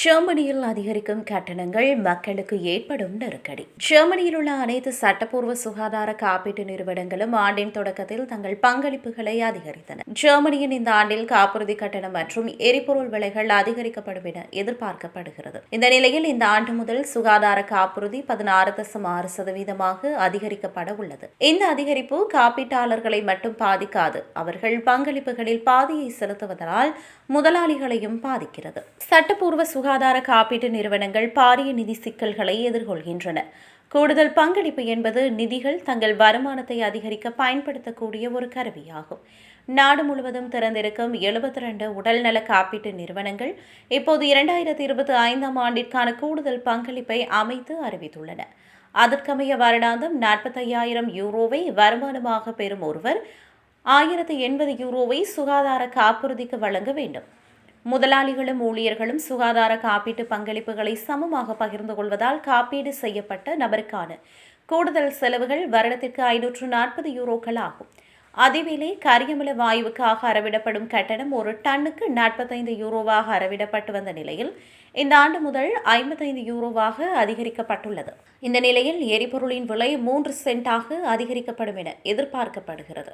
ஜெர்மனியில் அதிகரிக்கும் கட்டணங்கள் மக்களுக்கு ஏற்படும் நெருக்கடி. ஜெர்மனியில் உள்ள அனைத்து சட்டப்பூர்வ சுகாதார காப்பீட்டு நிறுவனங்களும் ஆண்டின் தொடக்கத்தில் தங்கள் பங்களிப்புகளை அதிகரித்தன. ஜெர்மனியின் இந்த ஆண்டில் காப்புறுதி கட்டணம் மற்றும் எரிபொருள் விலைகள் அதிகரிக்கப்படும் என எதிர்பார்க்கப்படுகிறது. இந்த நிலையில் இந்த ஆண்டு முதல் சுகாதார காப்புறுதி பதினாறு தசம் ஆறு சதவீதமாக அதிகரிக்கப்பட உள்ளது. இந்த அதிகரிப்பு காப்பீட்டாளர்களை மட்டும் பாதிக்காது அவர்கள் பங்களிப்புகளில் பாதியை செலுத்துவதனால் முதலாளிகளையும் பாதிக்கிறது. சட்டப்பூர்வ சுகாதார காப்பீட்டு நிறுவனங்கள் பாரிய நிதி சிக்கல்களை எதிர்கொள்கின்றன. கூடுதல் பங்களிப்பு என்பது நிதிகள் தங்கள் வருமானத்தை அதிகரிக்க பயன்படுத்தக்கூடிய ஒரு கருவியாகும். நாடு முழுவதும் திறந்திருக்கும் எழுபத்தி ரெண்டு உடல்நல காப்பீட்டு நிறுவனங்கள் இப்போது இரண்டாயிரத்தி இருபத்தி ஐந்தாம் ஆண்டிற்கான கூடுதல் பங்களிப்பை அமைத்து அறிவித்துள்ளன. அதற்கமைய வருடாந்தம் நாற்பத்தையாயிரம் யூரோவை வருமானமாக பெறும் ஒருவர் ஆயிரத்து எண்பது யூரோவை சுகாதார காப்புறுதிக்கு வழங்க வேண்டும். முதலாளிகளும் ஊழியர்களும் சுகாதார காப்பீட்டு பங்களிப்புகளை சமமாக பகிர்ந்து கொள்வதால் காப்பீடு செய்யப்பட்ட நபருக்கான கூடுதல் செலவுகள் வருடத்திற்கு ஐநூற்று நாற்பது யூரோக்கள் ஆகும். அதேவேளை கரியமில வாயுவுக்காக அறவிடப்படும் கட்டணம் ஒரு டன்னுக்கு நாற்பத்தைந்து யூரோவாக அறவிடப்பட்டு வந்த நிலையில் இந்த ஆண்டு முதல் ஐம்பத்தைந்து யூரோவாக அதிகரிக்கப்பட்டுள்ளது. இந்த நிலையில் எரிபொருளின் விலை மூன்று சென்டாக அதிகரிக்கப்படும் என எதிர்பார்க்கப்படுகிறது.